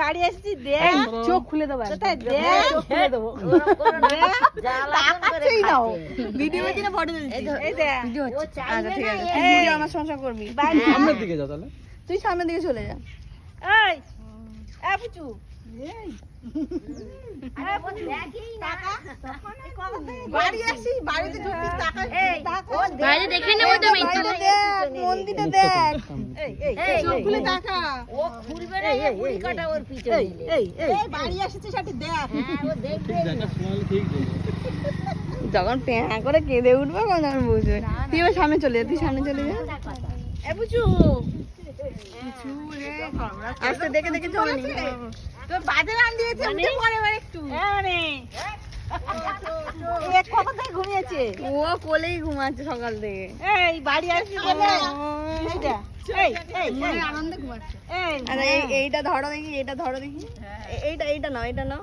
বাড়ি আসছি দেখ। চোখ খুলে দেবো ভিডিও আমার সংসার করবি। দিকে তাহলে। তুই সামনের দিকে চলে যা। এই বাড়ি দেখ। যখন পেঁয়া করে কেঁদে উঠবে তখন বুঝবে তুই সামনে চলে যা তুই সামনে চলে যা। আস্তে দেখে দেখে চলে তোর বাজে রান দিয়েছে উঠে পড়ে একটু। ঘুমিয়েছে? ও কোলেই ঘুমাচ্ছে সকাল থেকে। এই এইটা ধরো দেখি এইটা ধরো দেখি। এইটা এইটা নাও এটা নাও।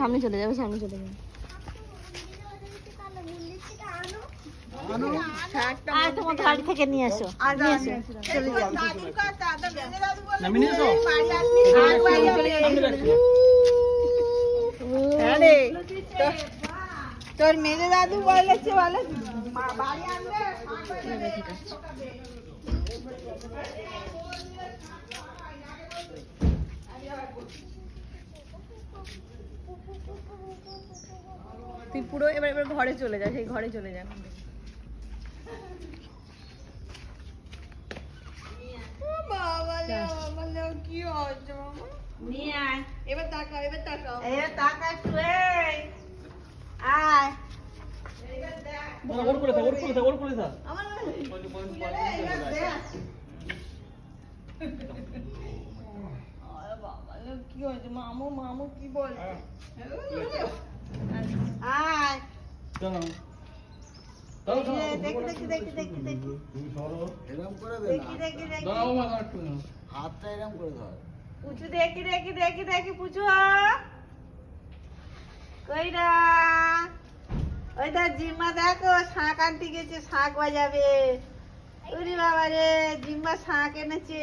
সামনে চলে যাবে সামনে চলে যাবে। থেকে নিয়ে আসো চলে যাও তোর মেরে দাদু বলেছে বলে। তুই পুরো এবার এবার ঘরে চলে যা সেই ঘরে চলে যা এবার তাকাও এবার তাকাও এই টাকা একটু আয় ওর করে থাক ওর করে থাক ওর করে থাক আমার আরে বাবা রে, কি হয়েছে? মামু মামু কি বলছে? আয়। চলো। এই দেখি দেখি দেখি দেখি দেখি। এরকম করে দে দেখি দেখি দেখি। দাঁড়াও মা দাঁড়াও একটু। দাঁড়াও। হাতটা এরকম করে ধর। পুচু দেখি দেখি দেখি দেখি পুচু। কইরা ওই তার জিম্মা দেখো শাঁখ আনতে গেছে শাঁখ বাজাবে। বাবা রে জিম্মা শাঁখ এনেছে।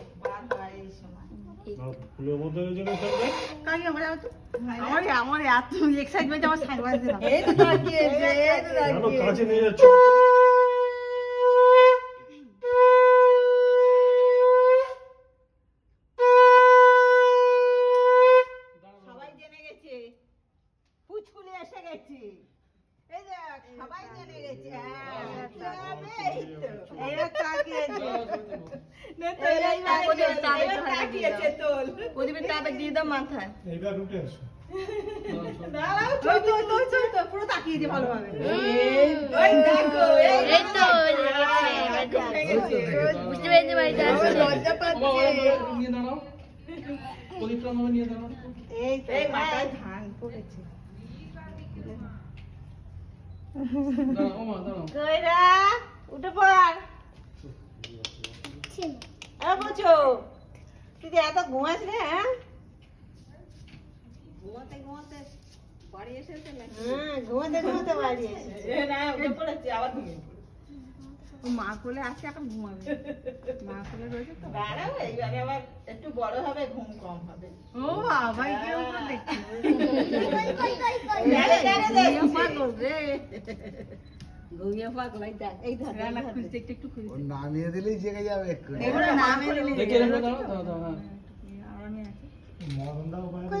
ফুলের মধ্যে হয়ে কাকি আমার আমার আমার এত এক্সাইটমেন্ট আমার সাইড বাজে না এই তো কাছে নিয়ে যাচ্ছ? সবাই জেনে গেছে। হ্যাঁ, হ্যাঁ, এরা তাকিয়েছে। না তো এরা তাকিয়েছে তোল। প্রদীপের তাবে দিয়ে দাও মাথায়। এইবার উঠে আসো। দাঁড়াও চল চল চল চল তো পুরো তাকিয়ে দি ভালোভাবে। এই দেখো এই তো বুঝতে পেরেছি বাড়িতে আসলে লজ্জা পাচ্ছে। নিয়ে দাঁড়াও। প্রদীপটা নিয়ে দাঁড়াও। এই তো এই মাথায় ধান পড়েছে। কইরা উঠে পড়। এ বুঝো তুই এত ঘুমাস রে হ্যাঁ? ঘুমাতে ঘুমাতে বাড়ি এসেছে না হ্যাঁ ঘুমাতে ঘুমাতে বাড়ি এসেছে। না উঠে পড়েছি আবার ঘুমিয়ে মা কোলে আছে এখন ঘুমাবে। মা কোলে রয়েছে তো। দাঁড়াও এইবারে আবার একটু বড় হবে ঘুম কম হবে। ও বাবা কি উপরে দেখছি। ঘুমিয়ে পাগল এই দেখ এই দেখ রান্না খুঁজতে একটু একটু খুঁজতে নামিয়ে দিলেই জেগে যাবে এক্ষুনি এগুলো নামে দিলে দেখি এরকম করে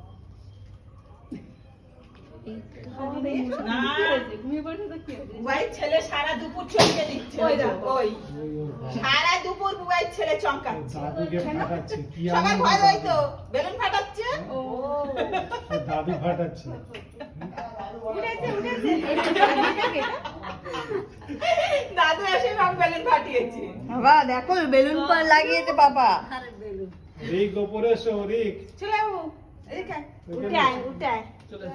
ছেলে সারা দুপুর চমকে দিচ্ছে ওই ওই সারা দুপুর বুবাই ছেলে চমকাচ্ছে দাদুকে ফাটাচ্ছে কি সবার আনন্দ ভয় ওই দাদু। তো বেলুন ফাটাচ্ছে দাদু ফাটাচ্ছে উঠেছে উঠেছে দাদু এসে সব বেলুন ফাটিয়েছে বাবা দেখো বেলুন পার লাগিয়েছে বাবা রিক ওপরে এসো রিক চলে। উঠে আয় উঠে আয় চলে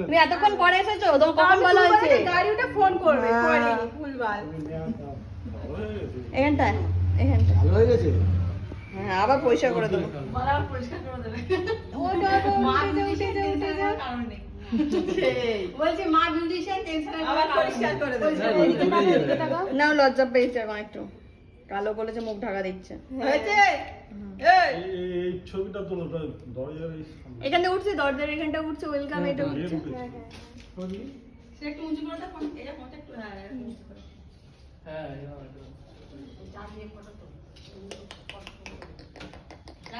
তুমি এতক্ষণ পরে এসেছ? তোমার কখন বলা হয়েছে? গাড়িটা ফোন করবে এখানটা এখানটা হ্যাঁ আবার পয়সা করে দেবো। পয়সা করে দেবে। বলছি মা বিউটিশিয়ান টেনশন আবার পরিষ্কার করে দেবে। হ্যাঁ, নাও লজ্জা পেয়েছে এখন একটু। কালো বলেছে মুখ ঢাকা দিচ্ছে। হয়েছে? এই, ছবিটা তোলো দরজার এই এখানটা উঠছে দরজার এখানটা উঠছে ওয়েলকাম এটা উঠছে। একটু উঁচু করে দাও এটা ফোনটা একটু হ্যাঁ করে। হ্যাঁ,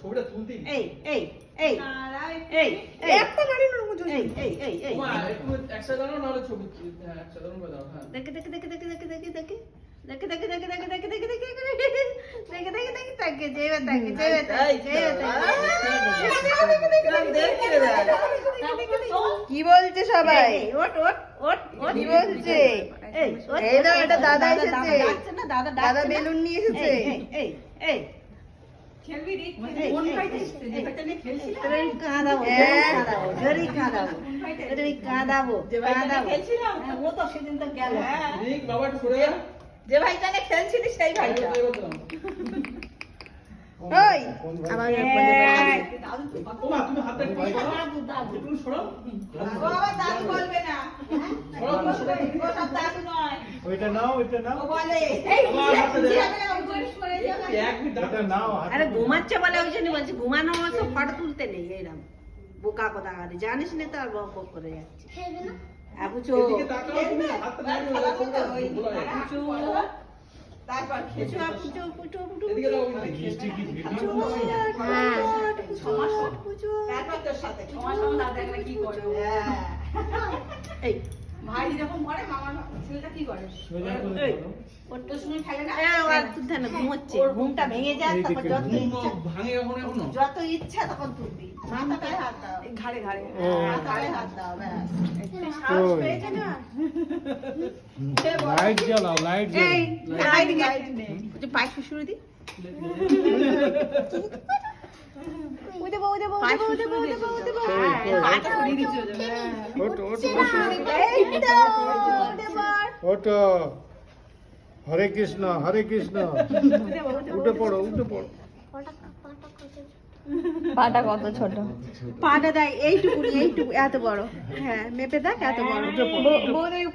ছবিটা তুলতেই এই এই এই এই এই একটা নারী নড়বো চুল এই এই এই এই মা, একটু এক side দাঁড়াও, নাহলে ছবি হ্যাঁ, এক side দাঁড়াও, দাঁড়াও, হ্যাঁ। দেখে দেখে দেখে দেখে দেখে দেখে দেখে দেখে দেখে দেখে দেখে দেখে দেখে দেখে দেখে দেখে দেখে দেখে দেখে যেবে দেখে যেবে কি বলছে সবাই ওট ওট ওট ওট কি বলছে এই এটা দাদা এসেছে। দাদা দাদা? বেলুন নিয়ে এসেছে এই এই যা। যে ভাইটা খেলছিলি সেই ভাইটা। আরে ঘুমাচ্ছে বলে ওই জন্য বলছি ঘুমানো তো ফটো তুলতে নেই এরকম বোকা কথা জানিস না তো আর বক করে যাচ্ছে। তারপর খেতে পুজো পুজো পুজো। পুজো। তারপর তোর সাথে ছমাস না কি করবে হ্যাঁ। ভাই যখন করে মামার ছেলেটা কি করে। ওর তো শুনে খেলে না। তুলতে না ঘুমোচ্ছে। ঘুমটা ভেঙে যায় তারপর যত ইচ্ছা ভাঙে কখনো এখনও? যত ইচ্ছা তখন তুলবি মাথাটায় হাত দাও। ঘাড়ে ঘাড়ে। ও। হাত দাও ব্যাস। সাহস পেয়েছে না? লাইট জ্বালাও লাইট জ্বালাও। লাইট লাইট নেই। যে পায়ে শুশুরে দি। উঠে বউ উঠে বউ পায়ে শুশুরে দি বউ ওটো ওটো হরে কৃষ্ণ হরে কৃষ্ণ। উঠে পড়ো উঠে পড়ো। পাটা কত ছোট? পাটা দেয় এইটুকু এইটুকু এত বড়। হ্যাঁ মেপে দেখ এত বড়।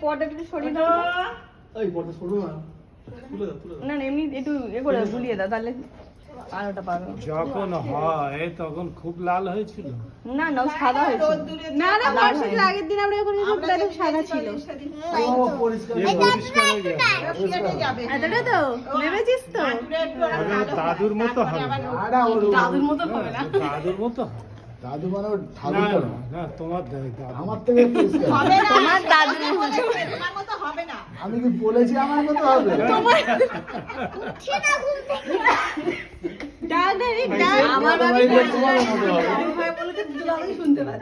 পটা একটু সরিয়ে দাও। সরো না। এমনি একটু এ করে গুলিয়ে দাও তাহলে আলোটা পাবে যখন হয় তখন খুব লাল হয়েছিল। না না ও সাদা হয়েছে না না হয়নি। আগের দিন আমরা যখন সাদা ছিল ও পরিষ্কার পরিষ্কার হয়ে যাবে এতটা তো? ভেবেছিস তো? দাদুর মতো হবে না। দাদুর মতো হবে না। দাদুর মতো দাদু মানে ঠাকুর না, না। না তোমার। আমার থেকে পরিষ্কার তোমার দাদুর মতো আমি কি বলেছি আমার মতো হবে? তোমার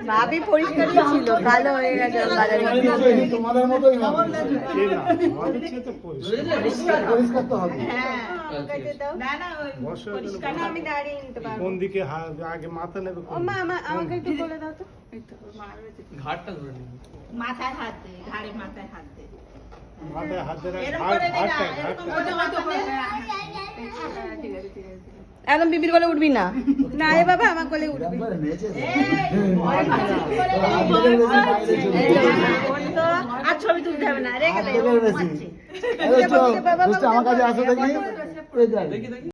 ভাবি পরিষ্কারই ছিল কালো হয়ে। গেছে বাজারে এই তোমাদের মতোই হবে। সে না, আমাদের চেয়ে তো পরিষ্কার। তো হবে। এখানে কেন দিকে আগে মাথা নেবে কোন ও মা দিকে? আমা- আমাকে একটু বলে দাও তো। ঘাটটা ধরে নিবি মাথায় হাত দে ঘাড়ে মাথায় হাত দে। মাথায় হাত ঘাট ঘাটটা একদম বিবির কোলে উঠবি না। না এ বাবা আমার কোলে উঠবে। আর ছবি তুলতে হবে না রেখে আমার কাছে আসো। দেখি দেখি।